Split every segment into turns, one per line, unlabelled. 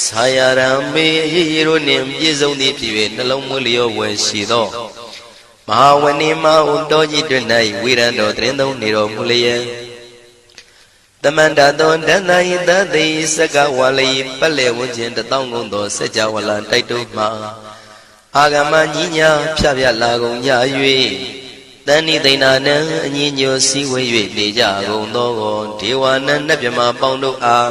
ဆာယရံမေရေရေတို့နှင့်ပြည့်စုံသည်ဖြစ်၍နှလုံးမွေးလျောဝယ်ရှိသောမဟာဝဏိမဟုတောကြီးတွင်၌ဝိရံတော်တရင်သုံးနေတော်မူလျက်တမန္တသောဒန္တဟိတသိစကဝါလိပက်လေဝဉ္ခြင်းတထောင်ကုန်သောစัจ java လတိုက်တုမှအာဂမညီညာဖြဖြလာကုန်ကြ၍တဏိသိဏနံအညီညွတ်စည်းဝေး၍နေကြကုန်သောဒေဝနံနတ်မြမပေါင်းတို့အား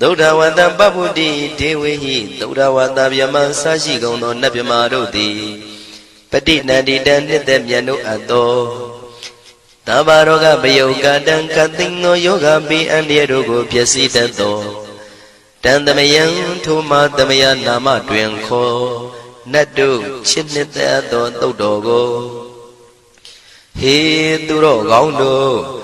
သုဒ္ဓဝတ္တပပ္ပုတိဒေဝေဟိသုဒ္ဓဝတ္တဗျမဆရှိကုန်သောနတ်ဗျမာတို့သည်ပฏิနန္တိတံနှစ်သက်မြတ်တို့အပ်သောတဘာရောဂပယုတ်ကတံကသိင်သောယောဂပိအန္တရာတို့ကိုပျက်စီးတတ်သောတန်သမယံထိုမသမယနာမတွင်ခေါ်နတ်တို့ချစ်နှစ်သက်သောသုတ်တော်ကိုဟေသူတော်ကောင်းတို့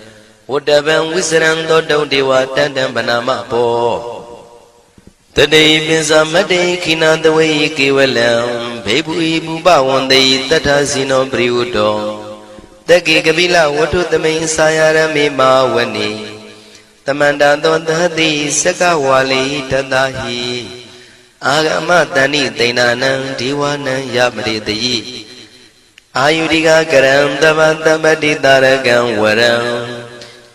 ဝတ္တဗံဝိစရံသောတုံဒေဝတန်တံဗနာမဘောတတိပိစမတ္တိခိနာတဝေကေဝလံဘေဘူဤဘူပဝန္တိတထဇိနောပရိဝတ္တောတက္ကေကပိလဝတ္ထုသမိန်စာယရမေမာဝနိတမန္တသောသတိစကဝါလိတတဟိအာဂမတဏိတိဏနံဒီဝနံယမရိတိအာယုရိကကရံတမတမတိတာရကံဝရံ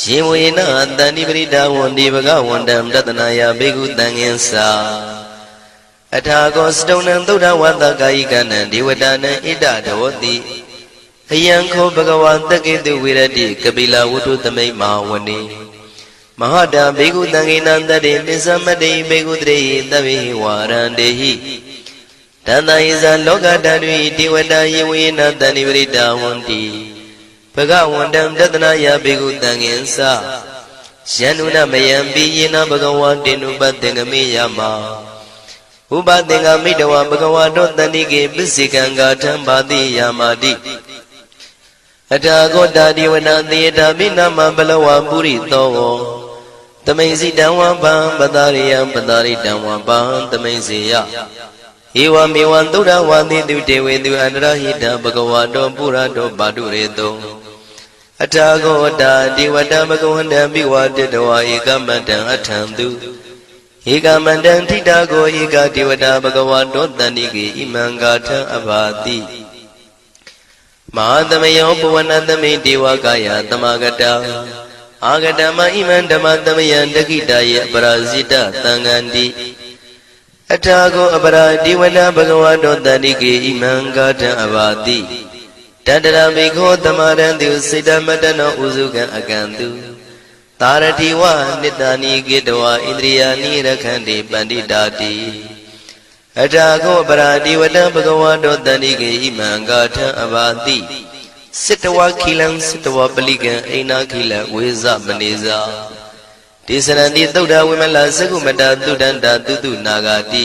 ရှင်ဝေနတန္တိပရိဒါဝန္တိဘဂဝန္တံတတနာယဘိက္ခုတံဃင်္စာအထာကောစတုံနံသုဒ္ဓဝတ္တကာယိကနံဒေဝတာနံဣဒဒဝတိအယံခောဘဂဝါတက္ကေတုဝိရတိကပိလဝတ္ထုသမိတ်မဟာဝနေမဟာတာဘေကုတံကိနံတတေပစ္စမတေဘေကုတရေသဗ္ဗေဝါရန္တေဟိတန္တယဇာလောကတတွင်ဒေဝတာယေဝေနတဏိပရိတာဝန္တိ ဘဂဝန္တံတတနာယဘေကုတံကိသယန္နုနမယံပိယေနဘဂဝါတေနုပတ္တေငမေယမဥပသင်္ကမိတဝဘဂဝါတောတဏိကေပစ္စေကံဂါထံပါတိယာမာတိအထာဂောတာဒီဝနာသေတာမိနာမဘလဝပုရိသောတမိန်စီတံဝပံပတာရိယံပတာရိတံဝပံတမိန်စီယဧဝမေဝံသုဒ္ဓဝါတိတုတေဝေတုအန္တရဟိတဘဂဝါတောပုရတောပါတုရေတော အထာဂောတာဒီဝတဘဂဝန္တံမိဝတတဝဧကမတံအထံတုဧကမန္တံထိတာကိုဧကဒေဝတာဘဂဝါတောတဏိကေဣမံဂါထံအဘာတိမဟာသမယောပဝနသမိဒေဝကာယသမဂတအာဂတမဣမံဓမ္မသမယံတခိတယေအပရာဇိတသံဃန္တိအထာကိုအပရာဒီဝနဘဂဝတောတန္တိကေဣမံဂါထံအဘာတိ တတရမေခောသမရံတုစေတမတနောဥစုကံအကံတုသာရတိဝနိတ္တနိကေတဝဣန္ဒြိယာနိရခန္တိပန္တိတာတိအထာကောပရာတိဝတံဘဂဝါတောတန္တိကေဣမံဂါထံအဘာတိစစ်တဝခိလံစစ်တဝပလိကံအိနာခိလံဝေဇမနေဇာဒေသရဏိသုဒ္ဓဝိမလသကုမတသုဒန္တာတုတုနာဂာတိ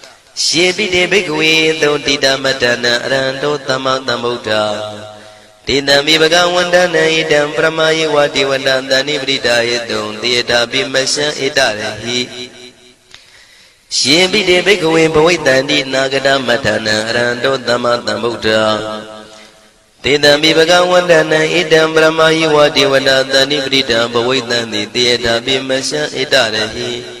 ယေပိတေဘိက္ခဝေသုတိတမတနံအရဟံတောသမ္မာသမ္ဗုဒ္ဓဒေတံမိဘဂဝန္တနံဣတံပရမယေဝတိဝတံတဏိပရိဒါယေတုံတေတာပိမရှံဣတရဟိရှင်ပိတေဘိက္ခဝေဘဝိတန္တိနာဂတမထနံအရဟံတောသမ္မာသမ္ဗုဒ္ဓတေတံမိဘဂဝန္တနံဣတံပရမယေဝတိဝတံတဏိပရိဒံဘဝိတံတိတေတာပိမရှံဣတရဟိ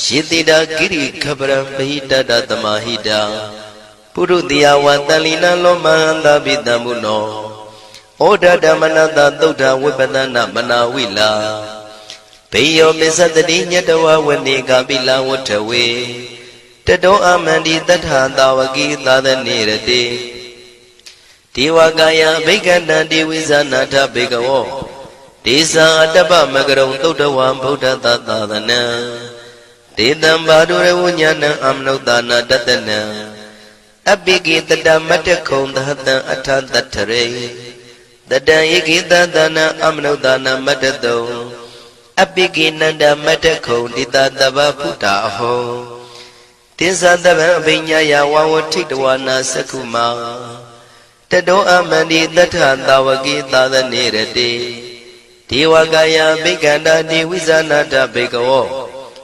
ယေတိတာကိရိခပရံပဟိတတသမဟိတာပုရုတိယဝတန်လီနံလောမဟန္တာပိတံမုနောဩဒဓမ္မနတသုဒ္ဓဝိပဒနာမနာဝိလာဘေယောမစ္စတတိညတဝဝနေကပိလဝထဝေတတောအမန္တိတထသာဝကိသာသနေရတိဒေဝကာယဘိက္ခန္တံဒေဝိဇာနာထဘေကဝောဒေသံအတ္တပမကရုံသုတ်တဝံဗုဒ္ဓသာသာသနံ ဒေတံဘာဒုရဝဉာဏံအမနုဿာနာတတနံအပိကိတတမတ္တခုံသဟတံအထတထရေတတံယေကိတသနာအမနုဿာနာမတ္တတုံအပိကိနန္ဒမတ္တခုံတိတတဗဗုဒ္ဓအဟောတိသတဗံအပိညာယဝဝထိတဝနာသက္ခုမာတတောအမန္တိတထသာဝကိသာသနေရတိဒေဝကာယဘိက္ခန္တာတိဝိဇာနာတဘေကဝော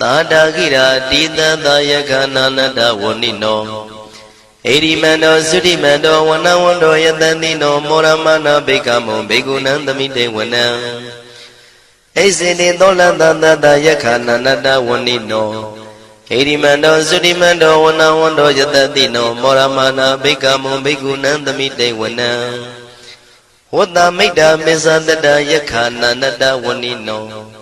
သာတာကိရာတိတသယကနာနတဝဏိနောဣရိမန္တောသုတိမန္တောဝနဝန္တောယတတိနောမောရမနာဘေကမောဘေကုဏံသမိတေဝနံဣစေတိသောလတတတယခာနန္တဝဏိနောဣရိမန္တောသုတိမန္တောဝနဝန္တောယတတိနောမောရမနာဘေကမောဘေကုဏံသမိတေဝနံဝတ္တမိတ်တာမေဇတတယခာနန္တဝဏိနော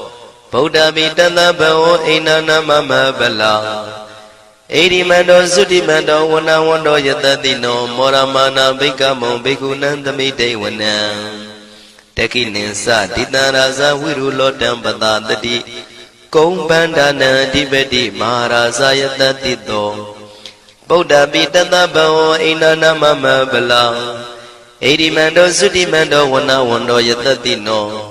ဗုဒ္ဓမိတသဘဝအိနာနာမမဗလာဣရိမန္တောသုတိမန္တောဝနဝန္တောယတတိနောမောရမနာဘိကမောဘိက္ခုနံသမိတေဝနံတကိနိသတိတံရာဇဝိရုလောတံပတာတတိကုံဗန္ဒနံအဓိပတိမဟာရာဇယတတိတောဗုဒ္ဓမိတသဘဝအိနာနာမမဗလာဣရိမန္တောသုတိမန္တောဝနဝန္တောယတတိနော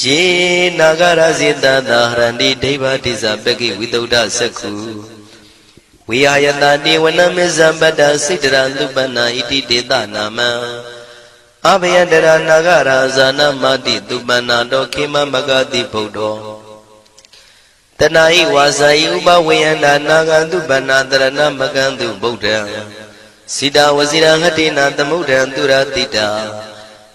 ယေနာဂရဇေတသာဟရန္တိဒိဗ္ဗတိဇပကိဝိတုဒ္ဓစက္ခုဝိဟာယတတိဝနမေဇံပတ္တစိတရသုပနာဣတိတေတနာမံအဘယတရနာဂရာဇာနမတိသူပနာတောခေမမဂတိဗုဒ္ဓောတဏှာဤဝါစာဤဥပဝေယန္တာနာဂံတုပန္နာတရဏမကံတုဗုဒ္ဓံစိတာဝစီရဟတိနာသမုဒ္ဒံသူရတိတာ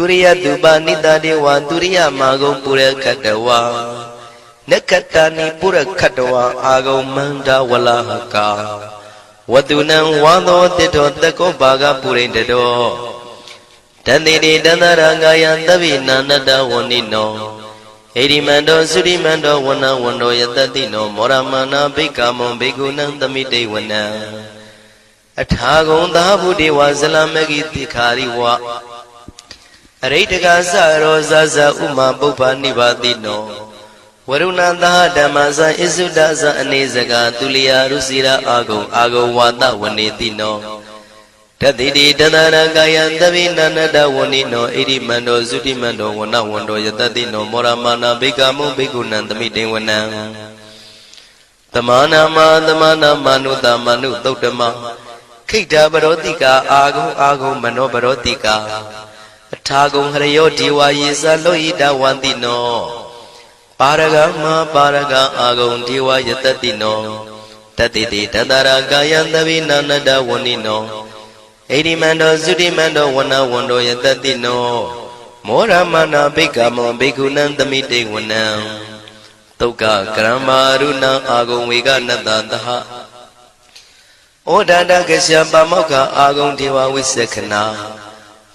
သူရိယသူပနိတတေဝသူရိယမာဂုံပုရခတဝါနက္ခတနိပုရခတဝါအာဂုံမန္တဝလဟကာဝတုနံဝါသောတိတောတကောဘာကပုရိတတောတန်တိတေတန္တရာကာယံသဗ္ဗိနန္တဝဏိနောဣတိမန္တောသုရိမန္တောဝဏဝန္တောယတတိနောမောရမနာဘိက္ခမွန်ဘိက္ခုနံသမိတေဝနံအထာဂုံသာဘုဒေဝဇလမဂိတိခာရိဝ အရိတကသရောဇဇဥမာပုပ္ပနိဗ္ဗာတိနောဝရုဏသာဓမ္မဇဣစုဒဇအနေစကသူလျာရုစီရာအာဂုံအာဂုံဝါဒဝနေတိနောတတိတိတတရကာယံသဗိနန္တဝဏိနောဣရိမန္တောသုတိမန္တောဝနဝန္တောယတတိနောမောရမာနာဘိကမုဘိက္ခုနံသမိတေဝနံသမာနာမသမာနာမနုတမနုသုတ်တမခိတ္တပရောတိကာအာဂုံအာဂုံမနောပရောတိကာ အထာဂုံဟရယောဒီဝါယေသလောဟိတဝန္တိနောပါရဂမပါရဂအာဂုံဒီဝါယတတိနောတတိတိတတရာကာယံသဗိနာနတဝဏိနောဣရိမန္တောသုတိမန္တောဝနဝန္တောယတတိနောမောရမနာဘိက္ခမောဘိက္ခုနံသမိတေဝနံတုတ်ကကရမရုဏအာဂုံဝေကနတသဟဩဒန္တကရှပမောက္ခအာဂုံဒေဝဝိသခနာ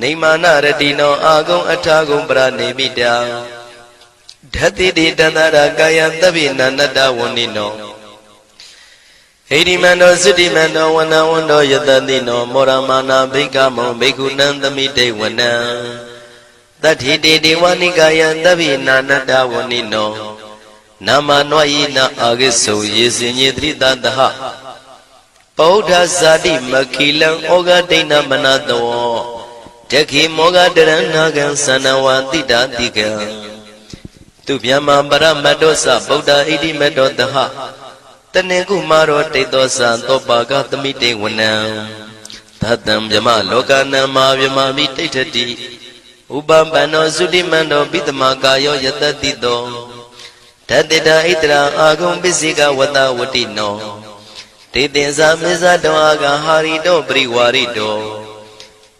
နေမာနရတိနောအာဂုံအထာဂုံပရနေမိတာဓတ္တိတိတန္တရာကာယသဗ္ဗိနန္တဝဏိနောဟိရိမန္တောသုတိမန္တောဝနဝန္တောယတတိနောမောရမာနာဘိကမောဘိက္ခုနံသမိတေဝနံတတိတေဒေဝနိကာယသဗ္ဗိနာနတဝဏိနောနာမနွာယိနာအာဂိစုံယေစင်ညေတိတတဟပောဓဇာတိမခိလံဩဃဒိဏမနတော တခိမောဃတရဏကံသနဝတိတာတိကံသူဗျမ္မာပရမတ္တောသဗုဒ္ဓဣတိမတ္တောတဟတနေကုမာရောတိတ်သောသံသောပါကသမိတေဝနံသတ္တံဗျမလောကနံမာဗျမမိတိဋ္ဌတိဥပပန္နောသုတိမန္တောပိတမကာယောယတတိတောဓတ္တိတာဣတရာအာဂုံပစ္စေကဝတဝတိနောတေတင်္စာမေဇတောအာဂဟာရိတောပရိဝါရိတော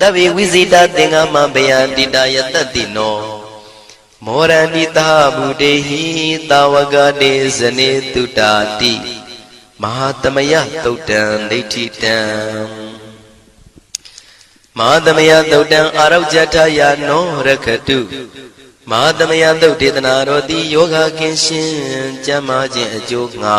တဗ္ဗေဝိဇိတသင်္ဃမဘယံတိတာယတတိနောမောရဏိတာဗုတေဟိတာဝကတေဇနေတုတာတိမဟာတမယသုတ်တံဒိဋ္ဌိတံမဟာတမယသုတ်တံအာရောဇထယာနောရခတုမဟာတမယသုတ်ဒေသနာတော်သည်ယောဂကင်းရှင်းကျမ်းမာခြင်းအကျိုးငှာ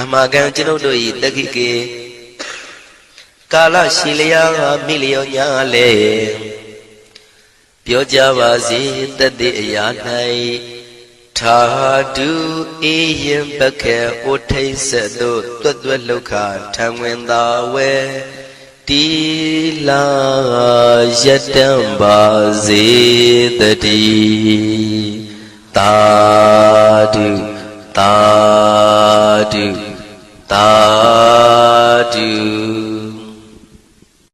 အမှားကံကျွန်ုပ်တို့၏တက္ခိကေကာလရှိလျာမိလျောညာလေပြောကြပါစေတတ်တဲ့အရာ၌ထာတုအေယံပခေဩထိတ်ဆက်တို့တွတ်တွတ်လောက်ခထံဝင်သာဝဲတီလာယတံပါစေတတိတာတု တာတုတာတု